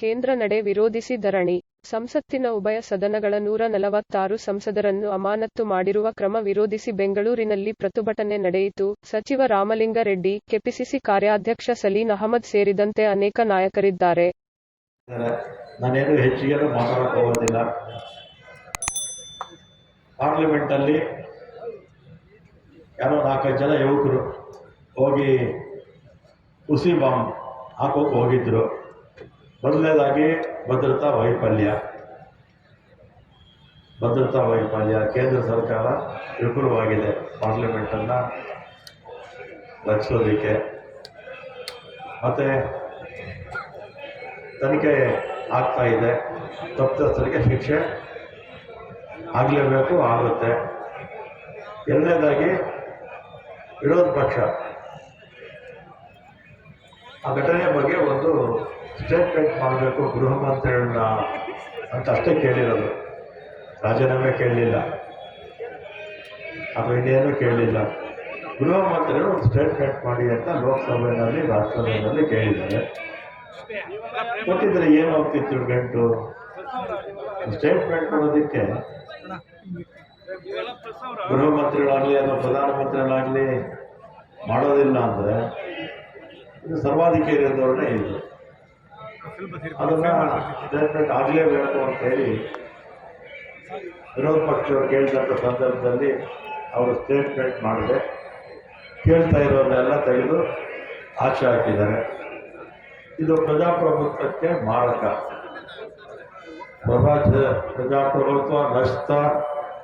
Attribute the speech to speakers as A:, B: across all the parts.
A: ಕೇಂದ್ರ ನಡೆ ವಿರೋಧಿಸಿ ಧರಣಿ. ಸಂಸತ್ತಿನ ಉಭಯ ಸದನಗಳ ನೂರ ನಲವತ್ತಾರು ಸಂಸದರನ್ನು ಅಮಾನತ್ತು ಮಾಡಿರುವ ಕ್ರಮ ವಿರೋಧಿಸಿ ಬೆಂಗಳೂರಿನಲ್ಲಿ ಪ್ರತಿಭಟನೆ ನಡೆಯಿತು. ಸಚಿವ ರಾಮಲಿಂಗಾರೆಡ್ಡಿ ಕೆಪಿಸಿಸಿ ಕಾರ್ಯಾಧ್ಯಕ್ಷ ಸಲೀನ್ ಅಹಮದ್ ಸೇರಿದಂತೆ ಅನೇಕ ನಾಯಕರಿದ್ದಾರೆ.
B: ನಾನೇನು ಹೆಚ್ಚಿಗೆ ಯಾರೋ ನಾಲ್ಕೈದು ಜನ ಹೋಗಿ ಹುಸಿ ಬಾಂಬ್ ಹಾಕೋಕೆ ಹೋಗಿದ್ರು. ಮೊದಲನೇದಾಗಿ ಭದ್ರತಾ ವೈಫಲ್ಯ. ಭದ್ರತಾ ವೈಫಲ್ಯ ಕೇಂದ್ರ ಸರ್ಕಾರ ವಿಫುಲವಾಗಿದೆ ಪಾರ್ಲಿಮೆಂಟನ್ನು ರಕ್ಷಿಸೋದಕ್ಕೆ ಮತ್ತು ತನಿಖೆ ಆಗ್ತಾ ಇದೆ. ತಪ್ಪಿತಸ್ಥರಿಗೆ ಶಿಕ್ಷೆ ಆಗಲೇಬೇಕು, ಆಗುತ್ತೆ. ಎರಡನೇದಾಗಿ ವಿರೋಧ ಪಕ್ಷ. ಆ ಘಟನೆಯ ಬಗ್ಗೆ ಒಂದು ಸ್ಟೇಟ್ಮೆಂಟ್ ಮಾಡಬೇಕು, ಗೃಹ ಮಂತ್ರಿಗಳನ್ನ ಅಂತ ಅಷ್ಟೇ ಕೇಳಿರೋದು. ರಾಜೀನಾಮೆ ಕೇಳಲಿಲ್ಲ. ಅಥವಾ ಇನ್ನೇನು ಕೇಳಲಿಲ್ಲ. ಗೃಹ ಮಂತ್ರಿಗಳು ಒಂದು ಸ್ಟೇಟ್ಮೆಂಟ್ ಮಾಡಿ ಅಂತ ಲೋಕಸಭೆಯಲ್ಲಿ ರಾಜ್ಯಸಭೆಯಲ್ಲಿ ಕೇಳಿದ್ದಾರೆ. ಕೊಟ್ಟಿದ್ರೆ ಏನಾಗ್ತಿತ್ತು ಗಂಟು ಸ್ಟೇಟ್ಮೆಂಟ್ ಮಾಡೋದಕ್ಕೆ ಗೃಹ ಮಂತ್ರಿಗಳಾಗಲಿ ಅಥವಾ ಪ್ರಧಾನಮಂತ್ರಿಗಳಾಗಲಿ ಮಾಡೋದಿಲ್ಲ ಅಂದರೆ ಇದು ಸರ್ವಾಧಿಕಾರಿ ಧೋರಣೆ ಇದು. ಅದನ್ನು ಆಗಲೇಬೇಕು ಅಂತ ಹೇಳಿ ವಿರೋಧ ಪಕ್ಷವರು ಕೇಳಿದಂಥ ಸಂದರ್ಭದಲ್ಲಿ ಅವರು ಸ್ಟೇಟ್ಮೆಂಟ್ ಮಾಡಿದೆ. ಕೇಳ್ತಾ ಇರೋದನ್ನೆಲ್ಲ ತೆಗೆದು ಆಚೆ ಹಾಕಿದ್ದಾರೆ. ಇದು ಪ್ರಜಾಪ್ರಭುತ್ವಕ್ಕೆ ಮಾರಕ. ಪ್ರಭಾ ಪ್ರಜಾಪ್ರಭುತ್ವ ನಷ್ಟ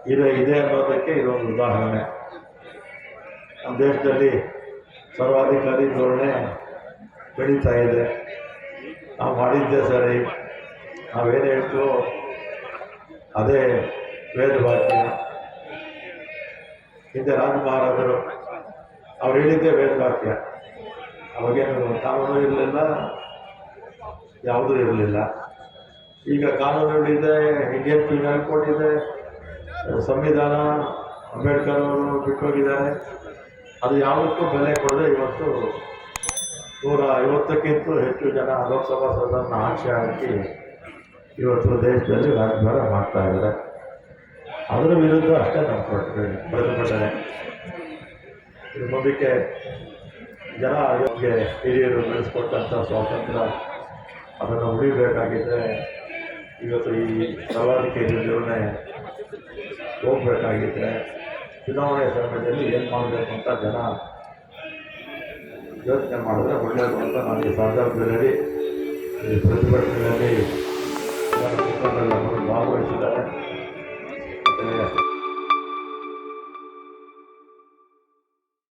B: ಇದೆ ಇದೆ ಅನ್ನೋದಕ್ಕೆ ಇದೊಂದು ಉದಾಹರಣೆ. ನಮ್ಮ ದೇಶದಲ್ಲಿ ಸರ್ವಾಧಿಕಾರಿ ಧೋರಣೆ ಬೆಳೀತಾ ಇದೆ. ನಾವು ಮಾಡಿದ್ದೆ ಸರಿ. ನಾವೇನು ಹೇಳ್ತೀವೋ ಅದೇ ವೇದ ವಾಕ್ಯ ಹಿಂದೆ ರಾಜ ಮಹಾರಾಜರು ಅವ್ರು ವೇದ ವಾಕ್ಯ ಅವಾಗೇನು ಕಾನೂನು ಇರಲಿಲ್ಲ, ಯಾವುದೂ ಇರಲಿಲ್ಲ. ಈಗ ಕಾನೂನುಗಳಿದೆ ಇಂಡಿಯನ್ ಪೀನಲ್ ಕೋಡ್ ಇದೆ, ಸಂವಿಧಾನ, ಅಂಬೇಡ್ಕರ್ ಅವರು ಬಿಟ್ಟೋಗಿದ್ದಾರೆ. ಅದು ಯಾವುದಕ್ಕೂ ಬೆಲೆ ಕೊಡದೆ ಇವತ್ತು ನೂರ ಐವತ್ತಕ್ಕಿಂತ ಹೆಚ್ಚು ಜನ ಲೋಕಸಭಾ ಸದನ ಆಶೆ ಹಾಕಿ ಇವತ್ತು ದೇಶದಲ್ಲಿ ರಾಜಭಾರ ಮಾಡ್ತಾ ಇದ್ದಾರೆ. ಅದರ ವಿರುದ್ಧ ಅಷ್ಟೇ ನಮ್ಮ ಪ್ರತಿಭಟನೆ ಇದು ಮುಂದಕ್ಕೆ ಜನ ಯೋಗ್ಯ ಹಿರಿಯರು ಬೆಳೆಸ್ಕೊಟ್ಟಂಥ ಸ್ವಾತಂತ್ರ್ಯ, ಅದನ್ನು ಉಳಿಬೇಕಾಗಿದ್ದರೆ ಇವತ್ತು ಈ ಸವಾಲಿಕೆ ನಿರ್ಣಯ ಹೋಗಬೇಕಾಗಿದ್ದರೆ ಚುನಾವಣೆ ಸಮಯದಲ್ಲಿ ಏನು ಮಾಡಬೇಕು ಅಂತ ಜನ ಯೋಚನೆ ಮಾಡಿದ್ರೆ ಒಳ್ಳೆಯದು ಅಂತ ನಾನು ಈ ಸಂದರ್ಭದಲ್ಲಿ ಈ ಪ್ರತಿಭಟನೆಯಲ್ಲಿ ಭಾಗವಹಿಸಿದ್ದಾರೆ.